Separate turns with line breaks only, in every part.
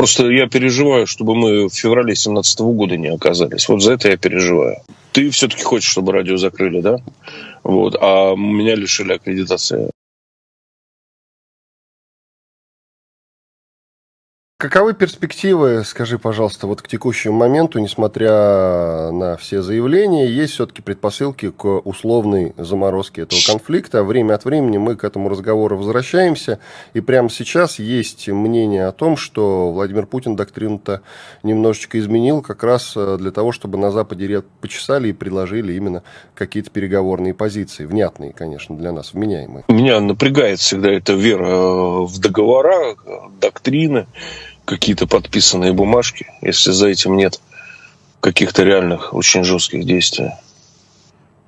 Просто я переживаю, чтобы мы в феврале 2017 года не оказались. Вот за это я переживаю. Ты все-таки хочешь, чтобы радио закрыли, да? Вот, а меня лишили аккредитации.
Каковы перспективы, скажи, пожалуйста, вот к текущему моменту, несмотря на все заявления, есть все-таки предпосылки к условной заморозке этого конфликта. Время от времени мы к этому разговору возвращаемся, и прямо сейчас есть мнение о том, что Владимир Путин доктрину-то немножечко изменил как раз э, для того, чтобы на Западе ряд почесали и предложили именно какие-то переговорные позиции, внятные, конечно, для нас, вменяемые.
Меня напрягает всегда эта вера э, в договора, э, доктрины, какие-то подписанные бумажки, если за этим нет каких-то реальных, очень жестких действий.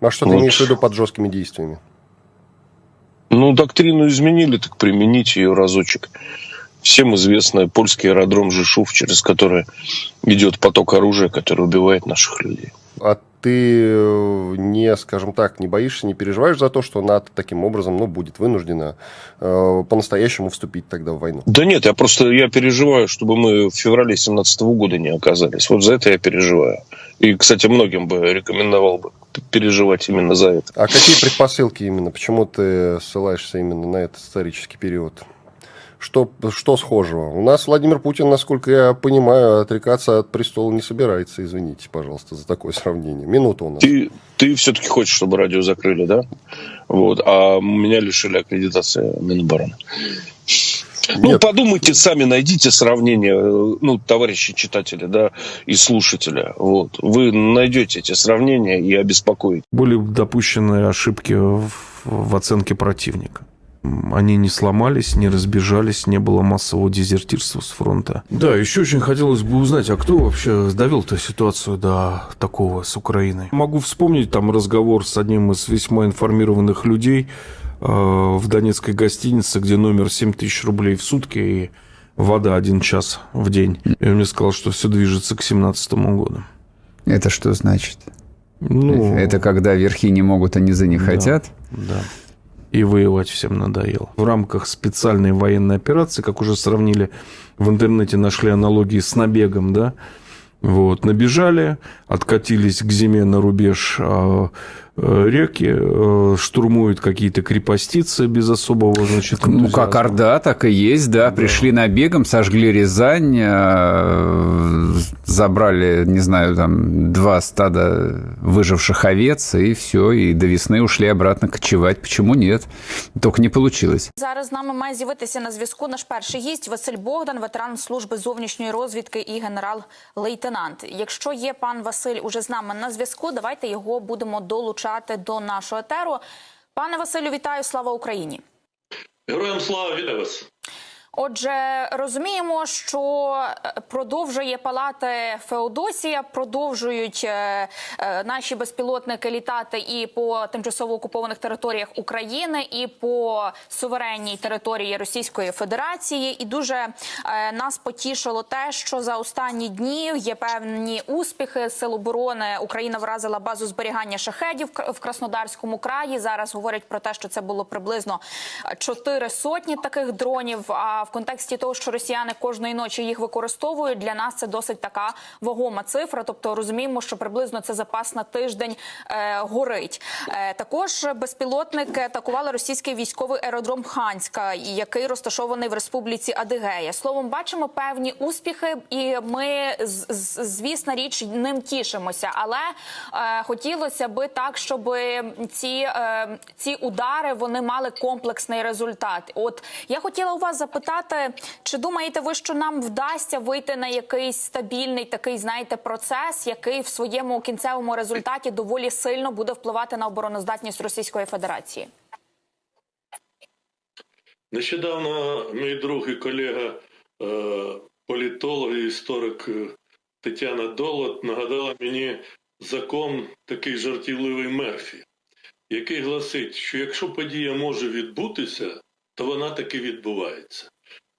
А что ты
Вот.
имеешь в виду под жесткими действиями?
Ну, доктрину изменили, так примените ее разочек. Всем известный польский аэродром Жишув, через который идет поток оружия, который убивает наших людей.
А ты э, не, скажем так, не боишься, не переживаешь за то, что НАТО таким образом, ну, будет вынуждена э, по-настоящему вступить тогда в войну?
Да нет, я просто я переживаю, чтобы мы в феврале 2017 года не оказались. Вот за это я переживаю. И, кстати, многим бы рекомендовал бы переживать именно за это.
А какие предпосылки именно? Почему ты ссылаешься именно на этот исторический период? Что, что схожего? У нас Владимир Путин, насколько я понимаю, отрекаться от престола не собирается. Извините, пожалуйста, за такое сравнение. Минута у нас.
Ты, ты все-таки хочешь, чтобы радио закрыли, да? Вот, а меня лишили аккредитации Минобороны. Ну,
Нет.
подумайте сами, найдите сравнение, э, ну, товарищи читатели, да, и слушателя. Вот. Вы найдете эти сравнения и обеспокоите.
Были допущены ошибки в, в оценке противника. Они не сломались, не разбежались, не было массового дезертирства с фронта. Да, еще очень хотелось бы узнать, а кто вообще довел-то ситуацию до такого с Украиной? Могу вспомнить там разговор с одним из весьма информированных людей э, в донецкой гостинице, где номер 7 тысяч рублей в сутки и вода один час в день. И он мне сказал, что все движется к 17 году.
Это что значит?
Ну,
Это когда верхи не могут, а низы не
Да.
хотят?
Да. И воевать всем надоело. В рамках специальной военной операции, как уже сравнили, в интернете нашли аналогии с набегом, да, вот, набежали, откатились к зиме на рубеж а, э, реки, э, штурмуют какие-то крепостицы без особого, значит,
Ну, как
энтузиазма.
Орда, так и есть, да. Пришли набегом, сожгли Рязань, э, забрали, не знаю, там, два стада выживших овец, и все, и до весны ушли обратно кочевать. Почему нет? Только не получилось.
Зараз з нами має з'явитися на зв'язку наш перший гість Василь Богдан, ветеран служби зовнішньої розвідки і генерал-лейтенант. Якщо є пан Василь уже з нами на зв'язку, давайте його будемо долучати до нашого етеру. Пане Василю, вітаю! Слава Україні!
Героям слава вітаю вас.
Отже, розуміємо, що е, продовжує палати Феодосія, продовжують е, е, наші безпілотники літати і по тимчасово окупованих територіях України, і по суверенній території Російської Федерації. І дуже нас потішило те, що за останні дні є певні успіхи Сил оборони. Україна вразила базу зберігання шахедів в Краснодарському краї. Зараз говорять про те, що це було приблизно чотири сотні таких дронів. А в контексті того, що росіяни кожної ночі їх використовують, для нас це досить така вагома цифра. Тобто розуміємо, що приблизно це запас на тиждень е, горить. Е, також безпілотники атакували російський військовий аеродром Ханська, який розташований в республіці Адигея. Словом, бачимо певні успіхи, і ми звісна річ ним тішимося. Але е, хотілося би так, щоб ці, е, ці удари вони мали комплексний результат. От я хотіла у вас запитати, чи думаєте ви, що нам вдасться вийти на якийсь стабільний такий, знаєте, процес, який в своєму кінцевому результаті доволі сильно буде впливати на обороноздатність Російської Федерації?
Нещодавно мій друг і колега, е, політолог і історик е, Тетяна Долот нагадала мені закон такий жартівливий Мерфі, який гласить, що якщо подія може відбутися, то вона таки відбувається.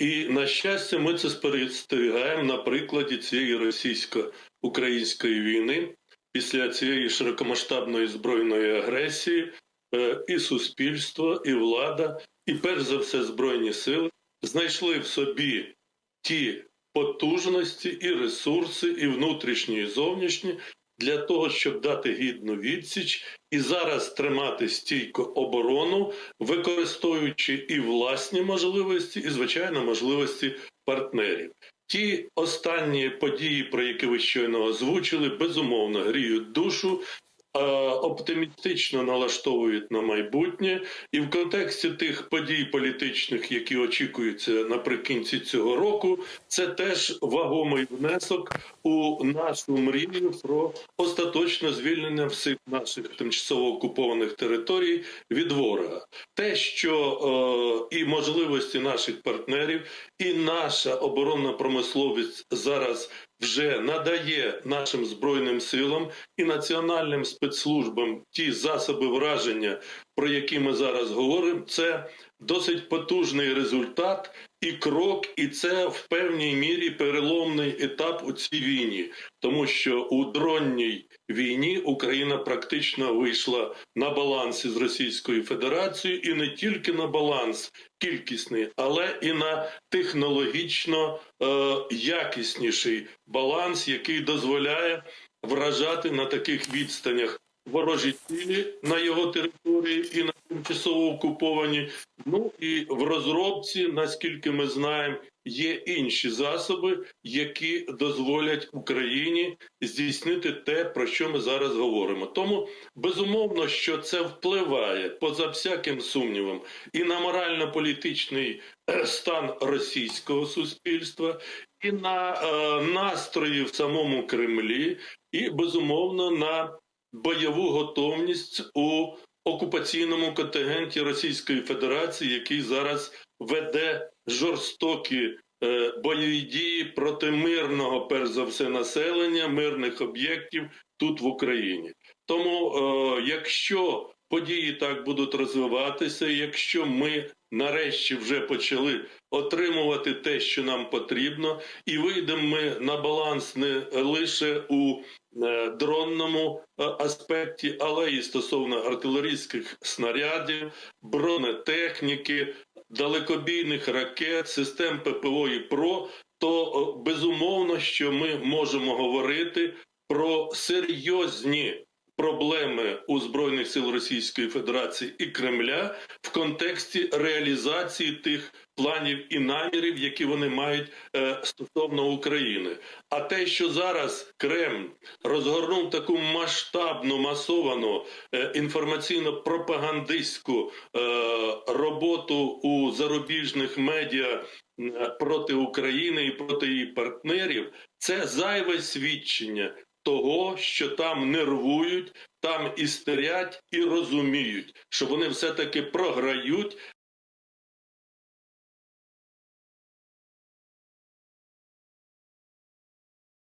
І на щастя, ми це спостерігаємо на прикладі цієї російсько-української війни після цієї широкомасштабної збройної агресії. е, І суспільство, і влада, і перш за все збройні сили знайшли в собі ті потужності, і ресурси, і внутрішні, і зовнішні для того, щоб дати гідну відсіч і зараз тримати стійко оборону, використовуючи і власні можливості, і звичайно можливості партнерів. Ті останні події, про які ви щойно озвучили, безумовно гріють душу. Е, Оптимістично налаштовують на майбутнє, і в контексті тих подій політичних, які очікуються наприкінці цього року, це теж вагомий внесок у нашу мрію про остаточне звільнення всіх наших тимчасово окупованих територій від ворога. Те, що е, і можливості наших партнерів, і наша оборонна промисловість зараз вже надає нашим збройним силам і національним спецслужбам ті засоби враження, про які ми зараз говоримо, це досить потужний результат і крок, і це в певній мірі переломний етап у цій війні, тому що у дронній війні Україна практично вийшла на баланс із Російською Федерацією, і не тільки на баланс кількісний, але і на технологічно е, якісніший баланс, який дозволяє вражати на таких відстанях ворожі цілі на його території і на тимчасово окуповані. Ну і в розробці, наскільки ми знаємо, є інші засоби, які дозволять Україні здійснити те, про що ми зараз говоримо. Тому безумовно, що це впливає поза всяким сумнівом і на морально-політичний е, стан російського суспільства, і на е, настрої в самому Кремлі, і безумовно на бойову готовність у окупаційному контингенті Російської Федерації, який зараз веде жорстокі е, бойові дії проти мирного, перш за все, населення, мирних об'єктів тут в Україні. Тому, е, якщо події так будуть розвиватися, якщо ми нарешті вже почали отримувати те, що нам потрібно, і вийдемо ми на баланс не лише у е, дронному аспекті, але і стосовно артилерійських снарядів, бронетехніки, далекобійних ракет, систем ППО і ПРО, то безумовно, що ми можемо говорити про серйозні проблеми у збройних сил Російської Федерації і Кремля в контексті реалізації тих планів і намірів, які вони мають е, стосовно України. А те, що зараз Кремль розгорнув таку масштабну масовану е, інформаційно-пропагандистську е, роботу у зарубіжних медіа е, проти України і проти її партнерів, це зайве свідчення того, що там нервують, там істерять і розуміють, що вони все таки програють